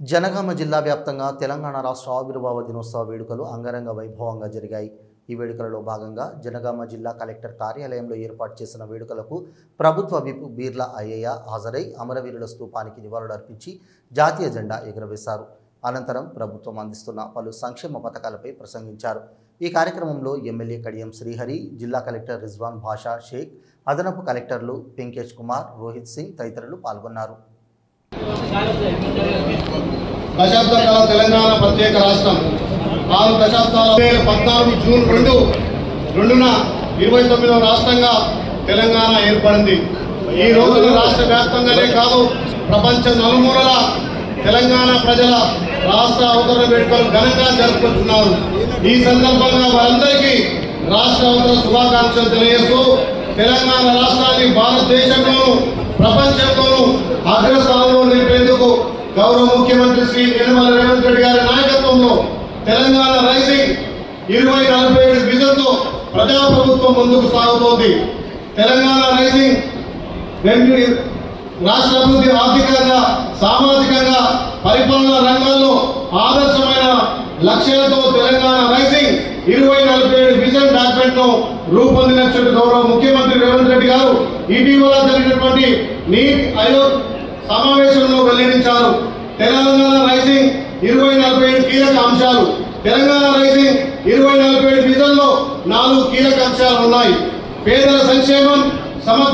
జనగామ జిల్లా వ్యాప్తంగా తెలంగాణ రాష్ట్ర ఆవిర్భావ దినోత్సవ వేడుకలు అంగరంగ వైభవంగా జరిగాయి. ఈ వేడుకలలో భాగంగా జనగామ జిల్లా కలెక్టర్ కార్యాలయంలో ఏర్పాటు చేసిన వేడుకలకు ప్రభుత్వ విప్ బీర్లా అయ్యయ్య హాజరై అమరవీరుల స్థూపానికి నివాళులర్పించి జాతీయ జెండా ఎగురవేశారు. అనంతరం ప్రభుత్వం అందిస్తున్న పలు సంక్షేమ పథకాలపై ప్రసంగించారు. ఈ కార్యక్రమంలో ఎమ్మెల్యే కడియం శ్రీహరి జిల్లా కలెక్టర్ రిజ్వాన్ భాషా షేక్ అదనపు కలెక్టర్లు పెంకేష్ కుమార్ రోహిత్ సింగ్ తదితరులు పాల్గొన్నారు. దశాబ్ద కాల తెలంగాణ ప్రత్యేక రాష్ట్రం. ఆరు దశాబ్దాల వేల పద్నాలుగు జూన్ రెండు రెండున ఇరవై తొమ్మిదవ రాష్ట్రంగా తెలంగాణ ఏర్పడింది. ఈ రోజున రాష్ట్ర వ్యాప్తంగానే కాదు ప్రపంచ నలుమూలల తెలంగాణ ప్రజల రాష్ట్ర అవతరణ వేడుకలు ఘనంగా జరుపుకుంటున్నారు. ఈ సందర్భంగా వారందరికీ రాష్ట్ర అవతరణ శుభాకాంక్షలు తెలియజేస్తూ తెలంగాణ రాష్ట్రాన్ని భారతదేశంలోను ప్రపంచంలోను అగ్రస్థానంలో నిలిపేందుకు గౌరవ ముఖ్యమంత్రి శ్రీ నిర్మల రేవంత్ రెడ్డి గారి నాయకత్వంలో తెలంగాణ రైసింగ్ ఇరవై నలభై ఏడు విజన్తో ప్రజాప్రభుత్వం ముందుకు సాగుతోంది. తెలంగాణ రైసింగ్ రెండు రాష్ట్ర అభివృద్ధి ఆర్థికంగా సామాజికంగా పరిపాలనా రంగాల్లో ఆదర్శమైన లక్ష్యాలతో తెలంగాణ రైసింగ్ ఇరవై నలభై ఏడు విజన్ డాక్టర్ ను రూపొందించినట్టు గౌరవ ముఖ్యమంత్రి రేవంత్ రెడ్డి గారు. ఇటీవల జరిగినటువంటి నీట్ ఆయోగ్ సమావేశంలో వెల్లడించారు. తెలంగాణ రైజింగ్ ఇరవై నలభై ఏడు కీలక అంశాలు. తెలంగాణ రైజింగ్ ఇరవై నలభై ఏడు విజన్లో నాలుగు కీలక అంశాలు ఉన్నాయి. పేదల సంక్షేమం సమగ్ర